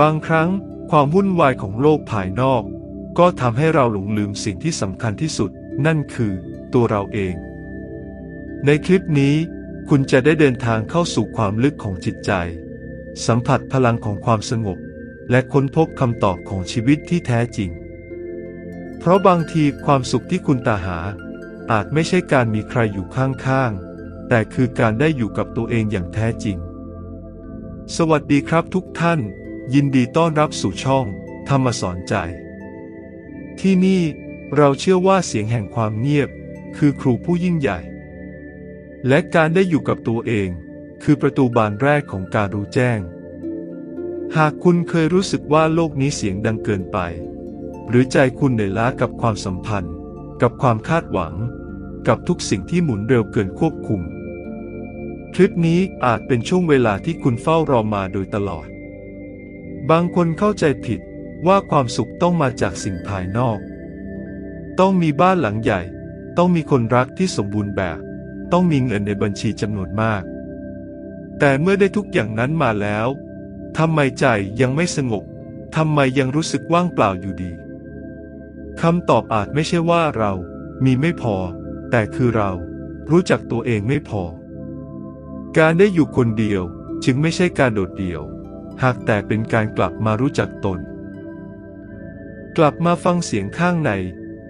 บางครั้งความวุ่นวายของโลกภายนอก ก็ทำให้เราหลงลืมสิ่งที่สำคัญที่สุด นั่นคือตัวเราเอง ในคลิปนี้ คุณจะได้เดินทางเข้าสู่ความลึกของจิตใจ สัมผัสพลังของความสงบ และค้นพบคำตอบของชีวิตที่แท้จริง เพราะบางทีความสุขที่คุณตาหา อาจไม่ใช่การมีใครอยู่ข้างๆ แต่คือการได้อยู่กับตัวเองอย่างแท้จริง สวัสดีครับทุกท่าน ยินดีต้อนรับสู่ช่อง ธรรมสอนใจ ที่นี่เราเชื่อว่าเสียงแห่งความเงียบ คือครูผู้ยิ่งใหญ่ และการได้อยู่กับตัวเอง คือประตูบานแรกของการรู้แจ้ง หากคุณเคยรู้สึกว่าโลกนี้เสียงดังเกินไป หรือใจคุณเหนื่อยล้ากับความสัมพันธ์ กับความคาดหวัง กับทุกสิ่งที่หมุนเร็วเกินควบคุม คลิปนี้อาจเป็นช่วงเวลาที่คุณเฝ้ารอมาโดยตลอด บางคนเข้าใจผิดว่าความสุขต้องมาจากสิ่งภายนอก ต้องมีบ้านหลังใหญ่ ต้องมีคนรักที่สมบูรณ์แบบ ต้องมีเงินในบัญชีจำนวนมาก แต่เมื่อได้ทุกอย่างนั้นมาแล้วทำไมใจยังไม่สงบทำไมยังรู้สึกว่างเปล่าอยู่ดีคำตอบอาจไม่ใช่ว่าเรามีไม่พอ แต่คือเรารู้จักตัวเองไม่พอ การได้อยู่คนเดียวจึงไม่ใช่การโดดเดี่ยว หากแต่เป็นการกลับมารู้จักตน กลับมาฟังเสียงข้างใน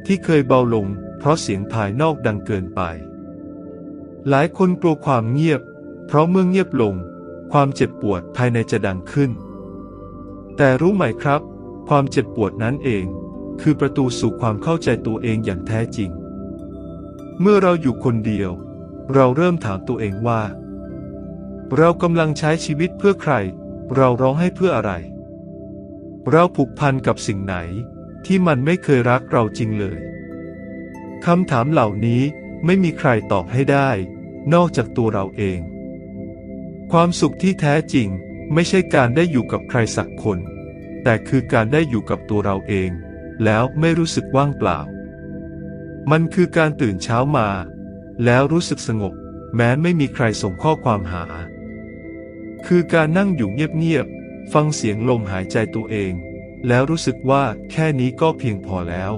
ที่เคยเบาลง เพราะเสียงภายนอกดังเกินไป หลายคนกลัวความเงียบ เพราะเมื่อเงียบลง ความเจ็บปวดภายในจะดังขึ้น แต่รู้ไหมครับ ความเจ็บปวดนั้นเอง คือประตูสู่ความเข้าใจตัวเองอย่างแท้จริง เมื่อเราอยู่คนเดียว เราเริ่มถามตัวเองว่า เรากำลังใช้ชีวิตเพื่อใคร เราร้องให้เพื่ออะไร เราผูกพันกับสิ่งไหนที่มันไม่เคยรักเราจริงเลยคำถามเหล่านี้ไม่มีใครตอบให้ได้ นอกจากตัวเราเอง ความสุขที่แท้จริงไม่ใช่การได้อยู่กับใครสักคน แต่คือการได้อยู่กับตัวเราเอง แล้วไม่รู้สึกว่างเปล่า มันคือการตื่นเช้ามา แล้วรู้สึกสงบ แม้ไม่มีใครส่งข้อความหา คือการนั่งอยู่เงียบๆ ฟังเสียงลมหายใจตัวเอง แล้วรู้สึกว่าแค่นี้ก็เพียงพอแล้ว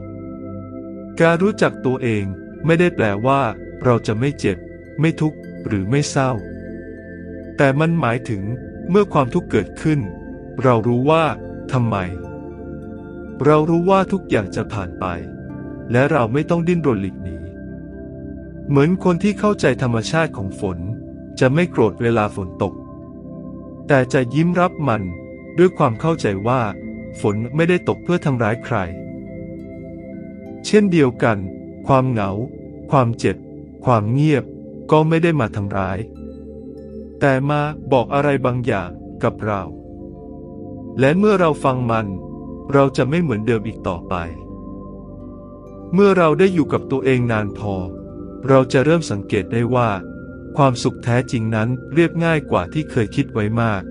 การรู้จักตัวเองไม่ได้แปลว่า เราจะไม่เจ็บ ไม่ทุกข์หรือไม่เศร้า แต่มันหมายถึงเมื่อความทุกข์เกิดขึ้น เรารู้ว่าทำไม เรารู้ว่าทุกอย่างจะผ่านไป และเราไม่ต้องดิ้นรนหลีกหนีเหมือนคนที่เข้าใจธรรมชาติของฝน จะไม่โกรธเวลาฝนตก แต่จะยิ้มรับมันด้วยความเข้าใจว่า ฝนไม่ได้ตกเพื่อทำร้ายใคร เช่นเดียวกัน ความเหงา ความเจ็บ ความเงียบ ก็ไม่ได้มาทำร้าย แต่มาบอกอะไรบางอย่างกับเรา และเมื่อเราฟังมัน เราจะไม่เหมือนเดิมอีกต่อไป เมื่อเราได้อยู่กับตัวเองนานพอ เราจะเริ่มสังเกตได้ว่า ความสุขแท้จริงนั้นเรียบง่ายกว่าที่เคยคิดไว้มาก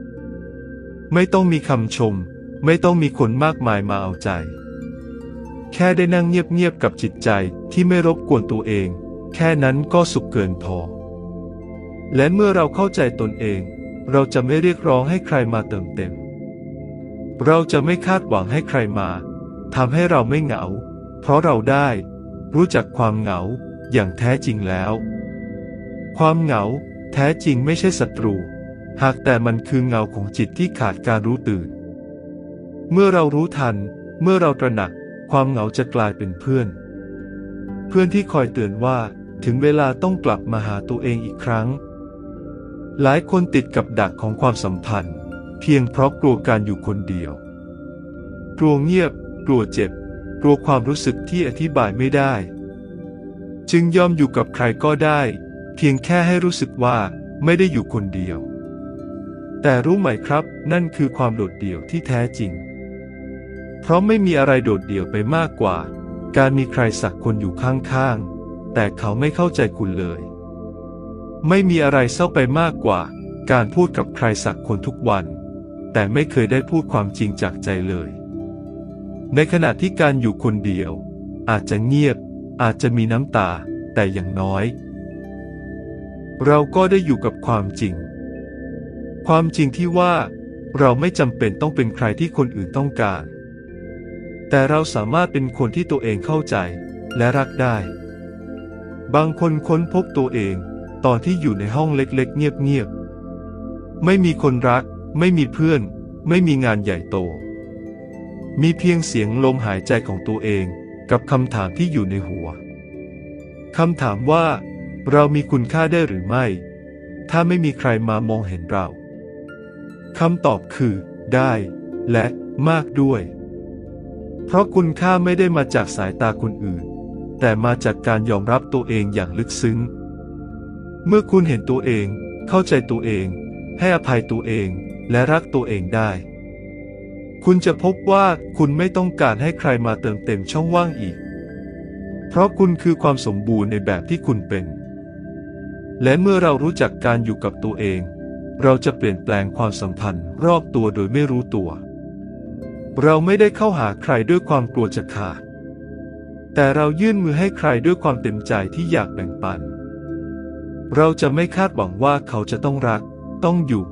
ไม่ต้องมีคำชม ไม่ต้องมีคนมากมายมาเอาใจ แค่ได้นั่งเงียบๆกับจิตใจที่ไม่รบกวนตัวเอง แค่นั้นก็สุขเกินพอ และเมื่อเราเข้าใจตนเอง เราจะไม่เรียกร้องให้ใครมาเติมเต็ม เราจะไม่คาดหวังให้ใครมาทำให้เราไม่เหงา เพราะเราได้ รู้จักความเหงาอย่างแท้จริงแล้ว ความเหงา แท้จริงไม่ใช่ศัตรู หากแต่มันคือเงาของจิตที่ขาดการรู้ตื่น เมื่อเรารู้ทัน เมื่อเราตระหนัก ความเหงาจะกลายเป็นเพื่อน เพื่อนที่คอยเตือนว่าถึงเวลาต้องกลับมาหาตัวเองอีกครั้ง หลายคนติดกับดักของความสัมพันธ์ เพียงเพราะกลัวการอยู่คนเดียว กลัวเงียบ กลัวเจ็บ กลัวความรู้สึกที่อธิบายไม่ได้ จึงยอมอยู่กับใครก็ได้ พียงแค่ให้รู้สึกว่าไม่ได้อยู่คนเดียว แต่รู้ไหมครับ นั่นคือความโดดเดี่ยวที่แท้จริง เพราะไม่มีอะไรโดดเดี่ยวไปมากกว่า การมีใครสักคนอยู่ข้างๆ แต่เขาไม่เข้าใจคุณเลย ไม่มีอะไรเศร้าไปมากกว่า การพูดกับใครสักคนทุกวัน แต่ไม่เคยได้พูดความจริงจากใจเลย ในขณะที่การอยู่คนเดียว อาจจะเงียบ อาจจะมีน้ำตา แต่อย่างน้อย เราก็ได้อยู่กับความจริง ความจริงที่ว่าเราไม่จำเป็นต้องเป็นใครที่คนอื่นต้องการ แต่เราสามารถเป็นคนที่ตัวเองเข้าใจและรักได้ บางคนค้นพบตัวเองตอนที่อยู่ในห้องเล็กๆ เงียบๆ ไม่มีคนรัก ไม่มีเพื่อน ไม่มีงานใหญ่โต มีเพียงเสียงลมหายใจของตัวเองกับคำถามที่อยู่ในหัว คำถามว่า เรามีคุณค่าได้หรือไม่ ถ้าไม่มีใครมามองเห็นเราคำตอบคือ ได้ และมากด้วย เพราะคุณค่าไม่ได้มาจากสายตาคนอื่น แต่มาจากการยอมรับตัวเองอย่างลึกซึ้ง เมื่อคุณเห็นตัวเอง เข้าใจตัวเอง ให้อภัยตัวเอง และรักตัวเองได้ คุณจะพบว่าคุณไม่ต้องการให้ใครมาเติมเต็มช่องว่างอีก เพราะคุณคือความสมบูรณ์ในแบบที่คุณเป็น และเมื่อเรารู้จักการอยู่กับตัวเอง เราจะเปลี่ยนแปลงความสัมพันธ์รอบตัวโดยไม่รู้ตัว เราไม่ได้เข้าหาใครด้วยความกลัวจะขาด แต่เรายื่นมือให้ใครด้วยความเต็มใจที่อยากแบ่งปัน เราจะไม่คาดหวังว่าเขาจะต้องรัก ต้องอยู่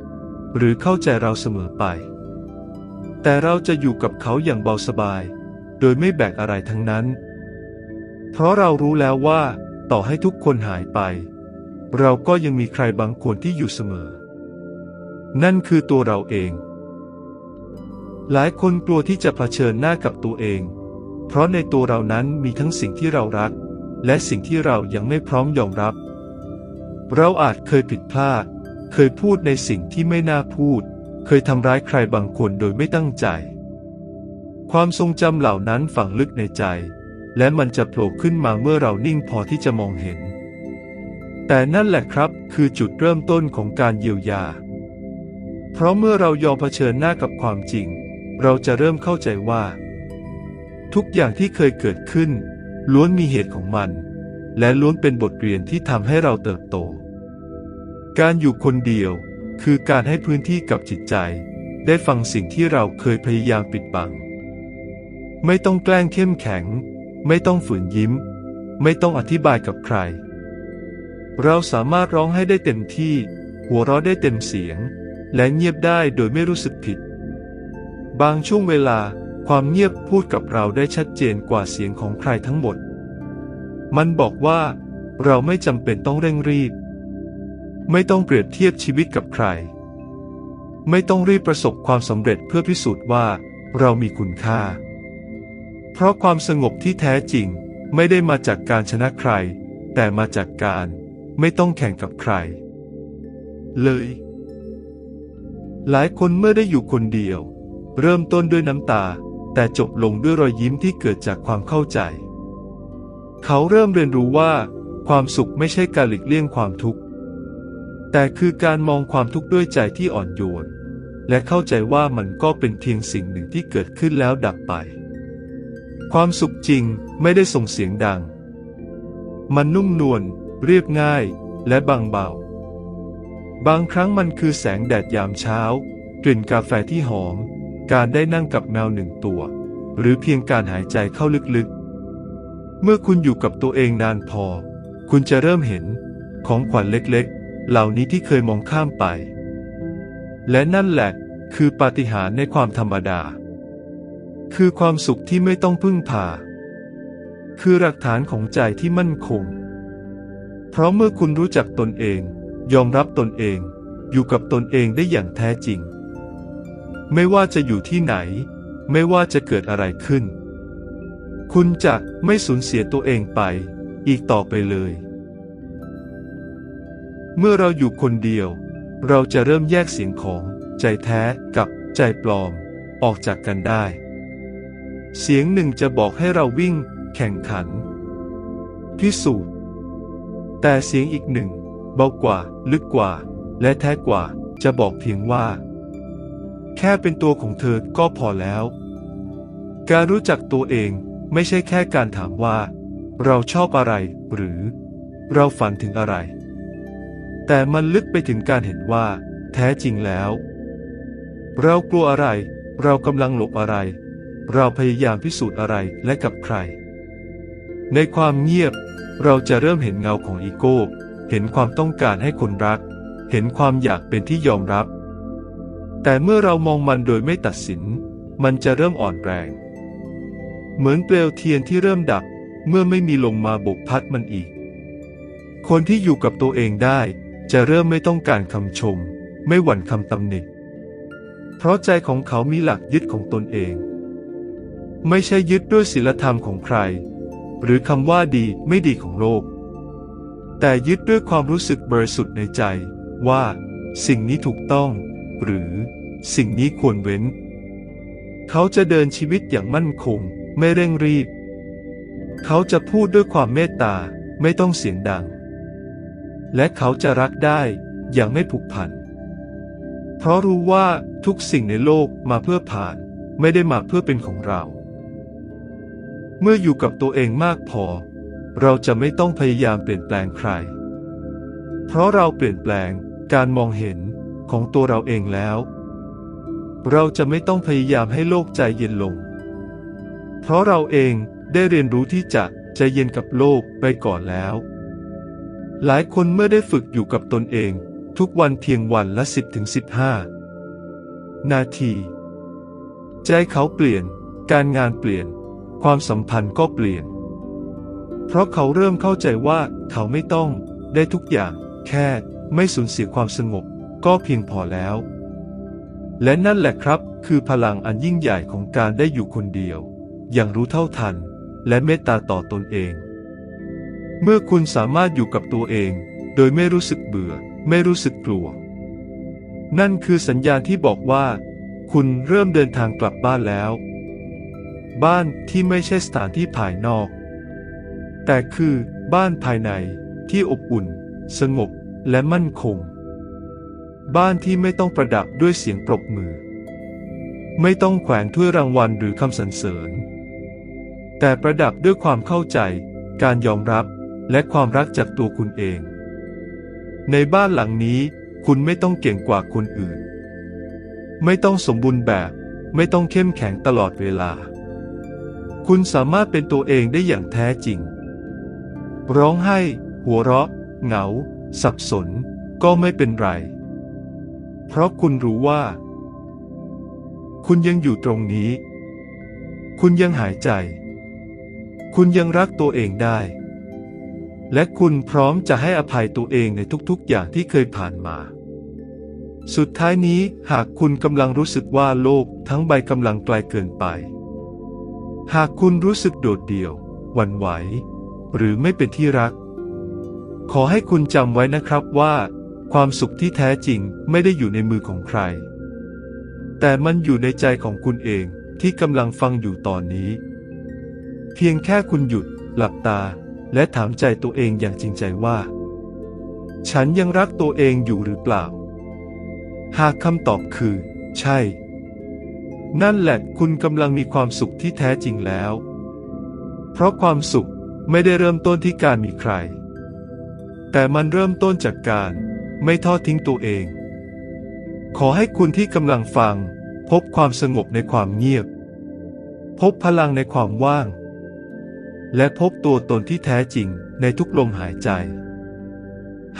หรือเข้าใจเราเสมอไป แต่เราจะอยู่กับเขาอย่างเบาสบาย โดยไม่แบกอะไรทั้งนั้น เพราะเรารู้แล้วว่า ต่อให้ทุกคนหายไป เราก็ยังมีใครบางคนที่อยู่เสมอ นั่นคือตัวเราเอง หลายคนกลัวที่จะเผชิญหน้ากับตัวเอง เพราะในตัวเรานั้นมีทั้งสิ่งที่เรารัก และสิ่งที่เรายังไม่พร้อมยอมรับ เราอาจเคยผิดพลาด เคยพูดในสิ่งที่ไม่น่าพูด เคยทำร้ายใครบางคนโดยไม่ตั้งใจ ความทรงจำเหล่านั้นฝังลึกในใจ และมันจะโผล่ขึ้นมาเมื่อเรานิ่งพอที่จะมองเห็น แต่นั่นแหละครับคือจุดเริ่มต้นของการเยียวยา เพราะเมื่อเรายอมเผชิญหน้ากับความจริง เราจะเริ่มเข้าใจว่า ทุกอย่างที่เคยเกิดขึ้น ล้วนมีเหตุของมัน และล้วนเป็นบทเรียนที่ทำให้เราเติบโต การอยู่คนเดียวคือการให้พื้นที่กับจิตใจ ได้ฟังสิ่งที่เราเคยพยายามปิดบัง ไม่ต้องแกล้งเข้มแข็ง ไม่ต้องฝืนยิ้ม ไม่ต้องอธิบายกับใคร เราสามารถร้องให้ได้เต็มที่ หัวเราะได้เต็มเสียง และเงียบได้โดยไม่รู้สึกผิด บางช่วงเวลาความเงียบพูดกับเราได้ชัดเจนกว่าเสียงของใครทั้งหมด มันบอกว่าเราไม่จำเป็นต้องเร่งรีบ ไม่ต้องเปรียบเทียบชีวิตกับใคร ไม่ต้องรีบประสบความสำเร็จเพื่อพิสูจน์ว่าเรามีคุณค่า เพราะความสงบที่แท้จริงไม่ได้มาจากการชนะใคร แต่มาจากการ ไม่ต้องแข่งกับใคร เลย หลายคนเมื่อได้อยู่คนเดียว เริ่มต้นด้วยน้ำตา แต่จบลงด้วยรอยยิ้มที่เกิดจากความเข้าใจ เขาเริ่มเรียนรู้ว่า ความสุขไม่ใช่การหลีกเลี่ยงความทุกข์ แต่คือการมองความทุกข์ด้วยใจที่อ่อนโยน และเข้าใจว่ามันก็เป็นเพียงสิ่งหนึ่งที่เกิดขึ้นแล้วดับไป ความสุขจริงไม่ได้ส่งเสียงดัง มันนุ่มนวล เรียบง่ายและบางเบา บางครั้งมันคือแสงแดดยามเช้า กลิ่นกาแฟที่หอม การได้นั่งกับแมวหนึ่งตัว หรือเพียงการหายใจเข้าลึกๆ เมื่อคุณอยู่กับตัวเองนานพอ คุณจะเริ่มเห็นของขวัญเล็กๆ เหล่านี้ที่เคยมองข้ามไป และนั่นแหละคือปาฏิหาริย์ในความธรรมดา คือความสุขที่ไม่ต้องพึ่งพา คือหลักฐานของใจที่มั่นคง เพราะเมื่อคุณรู้จักตนเอง ยอมรับตนเอง อยู่กับตนเองได้อย่างแท้จริง ไม่ว่าจะอยู่ที่ไหน ไม่ว่าจะเกิดอะไรขึ้น คุณจะไม่สูญเสียตัวเองไป อีกต่อไปเลย เมื่อเราอยู่คนเดียว เราจะเริ่มแยกเสียงของใจแท้กับใจปลอม ออกจากกันได้ เสียงหนึ่งจะบอกให้เราวิ่ง แข่งขัน พิสูจน์ แต่เสียงอีกหนึ่ง เบากว่า ลึกกว่า และแท้กว่า จะบอกเพียงว่า แค่เป็นตัวของเธอก็พอแล้ว การรู้จักตัวเองไม่ใช่แค่การถามว่า เราชอบอะไร หรือ เราฝันถึงอะไร แต่มันลึกไปถึงการเห็นว่า แท้จริงแล้ว เรากลัวอะไร เรากำลังหลบอะไร เราพยายามพิสูจน์อะไรและกับใคร ในความเงียบ เราจะเริ่มเห็นเงาของอีโก้ เห็นความต้องการให้คนรัก เห็นความอยากเป็นที่ยอมรับ แต่เมื่อเรามองมันโดยไม่ตัดสิน มันจะเริ่มอ่อนแรง เหมือนเปลวเทียนที่เริ่มดับ เมื่อไม่มีลมมาบกพัดมันอีก คนที่อยู่กับตัวเองได้ จะเริ่มไม่ต้องการคำชม ไม่หวั่นคำตำหนิเพราะใจของเขามีหลักยึดของตนเอง ไม่ใช่ยึดด้วยศีลธรรมของใคร หรือคำว่าดีไม่ดีของโลก แต่ยึดด้วยความรู้สึกบริสุทธิ์ในใจว่า สิ่งนี้ถูกต้อง หรือสิ่งนี้ควรเว้น เขาจะเดินชีวิตอย่างมั่นคง ไม่เร่งรีบ เขาจะพูดด้วยความเมตตาไม่ต้องเสียงดัง และเขาจะรักได้อย่างไม่ผูกพัน เพราะรู้ว่าทุกสิ่งในโลกมาเพื่อผ่าน ไม่ได้มาเพื่อเป็นของเรา เมื่ออยู่กับตัวเองมากพอ เราจะไม่ต้องพยายามเปลี่ยนแปลงใคร เพราะเราเปลี่ยนแปลงการมองเห็นของตัวเราเองแล้ว เราจะไม่ต้องพยายามให้โลกใจเย็นลง เพราะเราเองได้เรียนรู้ที่จะใจเย็นกับโลกไปก่อนแล้ว หลายคนเมื่อได้ฝึกอยู่กับตนเอง ทุกวันเพียงวันละ 10ถึง15 นาที ใจเขาเปลี่ยน การงานเปลี่ยน ความสัมพันธ์ก็เปลี่ยน เพราะเขาเริ่มเข้าใจว่าเขาไม่ต้องได้ทุกอย่าง แค่ไม่สูญเสียความสงบ ก็เพียงพอแล้ว และนั่นแหละครับ คือพลังอันยิ่งใหญ่ของการได้อยู่คนเดียว อย่างรู้เท่าทัน และเมตตาต่อตนเอง เมื่อคุณสามารถอยู่กับตัวเอง โดยไม่รู้สึกเบื่อ ไม่รู้สึกกลัว นั่นคือสัญญาณที่บอกว่า คุณเริ่มเดินทางกลับบ้านแล้ว บ้านที่ไม่ใช่สถานที่ภายนอก แต่คือบ้านภายในที่อบอุ่น สงบและมั่นคง บ้านที่ไม่ต้องประดับด้วยเสียงปรบมือ ไม่ต้องแขวนถ้วยรางวัลหรือคำสรรเสริญ แต่ประดับด้วยความเข้าใจ การยอมรับและความรักจากตัวคุณเอง ในบ้านหลังนี้คุณไม่ต้องเก่งกว่าคนอื่น ไม่ต้องสมบูรณ์แบบ ไม่ต้องเข้มแข็งตลอดเวลา คุณสามารถเป็นตัวเองได้อย่างแท้จริง ร้องไห้ หัวเราะ เหงา สับสน ก็ไม่เป็นไร เพราะคุณรู้ว่า คุณยังอยู่ตรงนี้ คุณยังหายใจ คุณยังรักตัวเองได้ และคุณพร้อมจะให้อภัยตัวเองในทุกๆ อย่างที่เคยผ่านมาสุดท้ายนี้หากคุณกำลังรู้สึกว่าโลกทั้งใบกำลังไกลเกินไป หากคุณรู้สึกโดดเดี่ยว หวั่นไหว หรือไม่เป็นที่รัก ขอให้คุณจำไว้นะครับว่า ความสุขที่แท้จริงไม่ได้อยู่ในมือของใคร แต่มันอยู่ในใจของคุณเองที่กำลังฟังอยู่ตอนนี้ เพียงแค่คุณหยุด หลับตา และถามใจตัวเองอย่างจริงใจว่า ฉันยังรักตัวเองอยู่หรือเปล่า หากคำตอบคือ ใช่ นั่นแหละคุณกำลังมีความสุขที่แท้จริงแล้ว เพราะความสุขไม่ได้เริ่มต้นที่การมีใคร แต่มันเริ่มต้นจากการไม่ทอดทิ้งตัวเอง ขอให้คุณที่กำลังฟัง พบความสงบในความเงียบ พบพลังในความว่าง และพบตัวตนที่แท้จริงในทุกลมหายใจ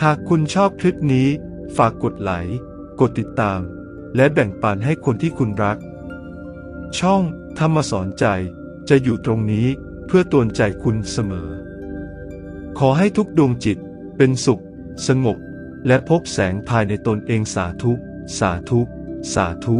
หากคุณชอบคลิปนี้ ฝากกดไลค์ กดติดตาม และแบ่งปันให้คนที่คุณรัก ช่องธรรมสอนใจจะอยู่ตรงนี้เพื่อตวนใจคุณเสมอ ขอให้ทุกดวงจิตเป็นสุข สงบ และพบแสงภายในตนเองสาธุ สาธุ สาธุ